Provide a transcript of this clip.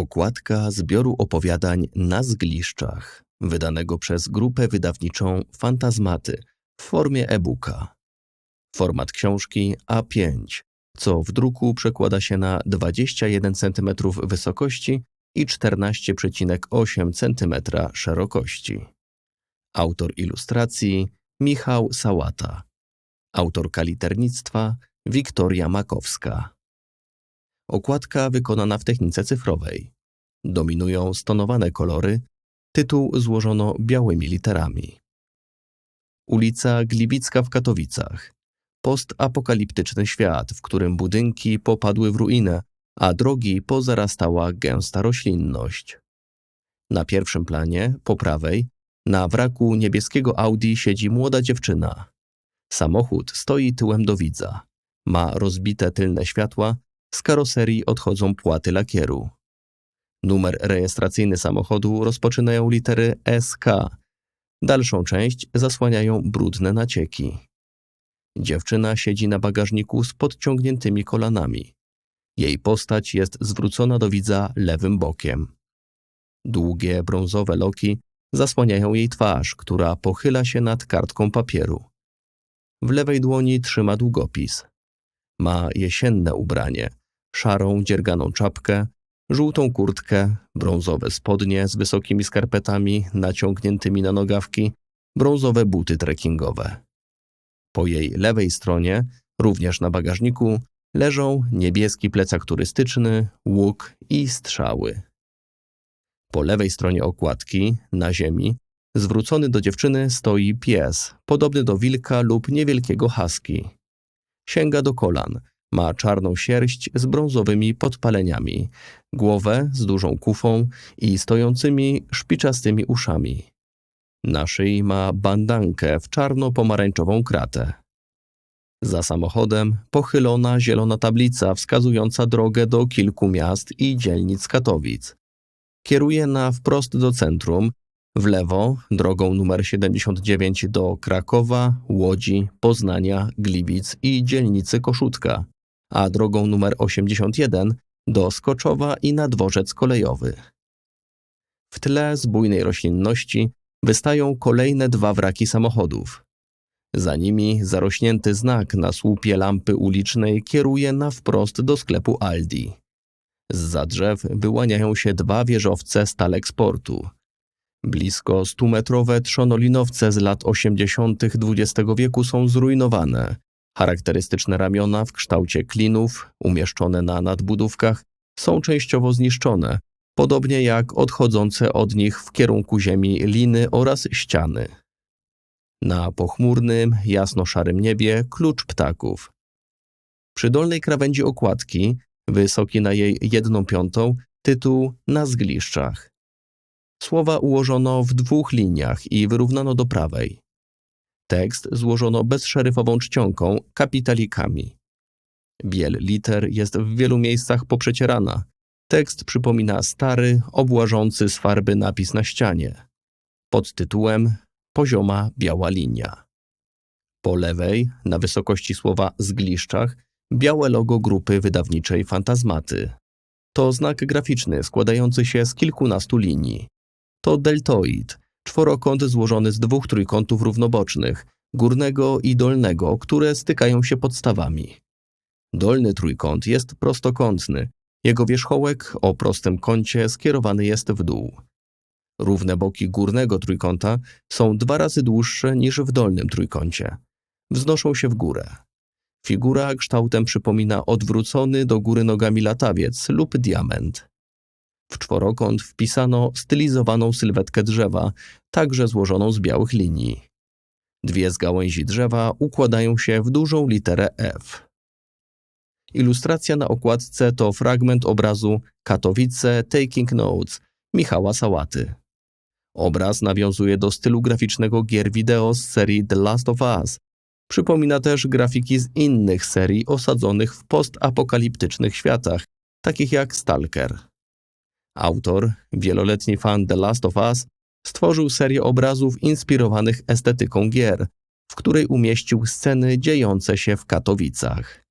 Okładka zbioru opowiadań na zgliszczach, wydanego przez grupę wydawniczą Fantazmaty w formie e-booka. Format książki A5, co w druku przekłada się na 21 cm wysokości i 14,8 cm szerokości. Autor ilustracji Michał Sałata. Autorka liternictwa Wiktoria Makowska. Okładka wykonana w technice cyfrowej. Dominują stonowane kolory. Tytuł złożono białymi literami. Ulica Glibicka w Katowicach. Postapokaliptyczny świat, w którym budynki popadły w ruinę, a drogi pozarastała gęsta roślinność. Na pierwszym planie, po prawej, na wraku niebieskiego Audi siedzi młoda dziewczyna. Samochód stoi tyłem do widza. Ma rozbite tylne światła, z karoserii odchodzą płaty lakieru. Numer rejestracyjny samochodu rozpoczynają litery SK. Dalszą część zasłaniają brudne nacieki. Dziewczyna siedzi na bagażniku z podciągniętymi kolanami. Jej postać jest zwrócona do widza lewym bokiem. Długie brązowe loki zasłaniają jej twarz, która pochyla się nad kartką papieru. W lewej dłoni trzyma długopis. Ma jesienne ubranie, szarą, dzierganą czapkę, żółtą kurtkę, brązowe spodnie z wysokimi skarpetami naciągniętymi na nogawki, brązowe buty trekkingowe. Po jej lewej stronie, również na bagażniku, leżą niebieski plecak turystyczny, łuk i strzały. Po lewej stronie okładki, na ziemi, zwrócony do dziewczyny stoi pies, podobny do wilka lub niewielkiego husky. Sięga do kolan, ma czarną sierść z brązowymi podpaleniami, głowę z dużą kufą i stojącymi szpiczastymi uszami. Na szyi ma bandankę w czarno-pomarańczową kratę. Za samochodem pochylona zielona tablica wskazująca drogę do kilku miast i dzielnic Katowic. Kieruje na wprost do centrum, w lewo drogą numer 79 do Krakowa, Łodzi, Poznania, Gliwic i dzielnicy Koszutka, a drogą numer 81 do Skoczowa i na dworzec kolejowy. W tle z bujnej roślinności wystają kolejne dwa wraki samochodów. Za nimi zarośnięty znak na słupie lampy ulicznej kieruje na wprost do sklepu Aldi. Zza drzew wyłaniają się dwa wieżowce Staleksportu. Blisko stumetrowe trzonolinowce z lat 80. XX wieku są zrujnowane. Charakterystyczne ramiona w kształcie klinów, umieszczone na nadbudówkach, są częściowo zniszczone, podobnie jak odchodzące od nich w kierunku ziemi liny oraz ściany. Na pochmurnym, jasno-szarym niebie klucz ptaków. Przy dolnej krawędzi okładki, wysoki na jej jedną piątą, tytuł Na zgliszczach. Słowa ułożono w dwóch liniach i wyrównano do prawej. Tekst złożono bezszeryfową czcionką, kapitalikami. Biel liter jest w wielu miejscach poprzecierana. Tekst przypomina stary, obłażący z farby napis na ścianie. Pod tytułem Pozioma biała linia. Po lewej, na wysokości słowa zgliszczach, białe logo grupy wydawniczej Fantazmaty. To znak graficzny składający się z kilkunastu linii. To deltoid, czworokąt złożony z dwóch trójkątów równobocznych, górnego i dolnego, które stykają się podstawami. Dolny trójkąt jest prostokątny. Jego wierzchołek o prostym kącie skierowany jest w dół. Równe boki górnego trójkąta są dwa razy dłuższe niż w dolnym trójkącie. Wznoszą się w górę. Figura kształtem przypomina odwrócony do góry nogami latawiec lub diament. W czworokąt wpisano stylizowaną sylwetkę drzewa, także złożoną z białych linii. Dwie z gałęzi drzewa układają się w dużą literę F. Ilustracja na okładce to fragment obrazu Katowice Taking Notes Michała Sałaty. Obraz nawiązuje do stylu graficznego gier wideo z serii The Last of Us. Przypomina też grafiki z innych serii osadzonych w postapokaliptycznych światach, takich jak Stalker. Autor, wieloletni fan The Last of Us, stworzył serię obrazów inspirowanych estetyką gier, w której umieścił sceny dziejące się w Katowicach.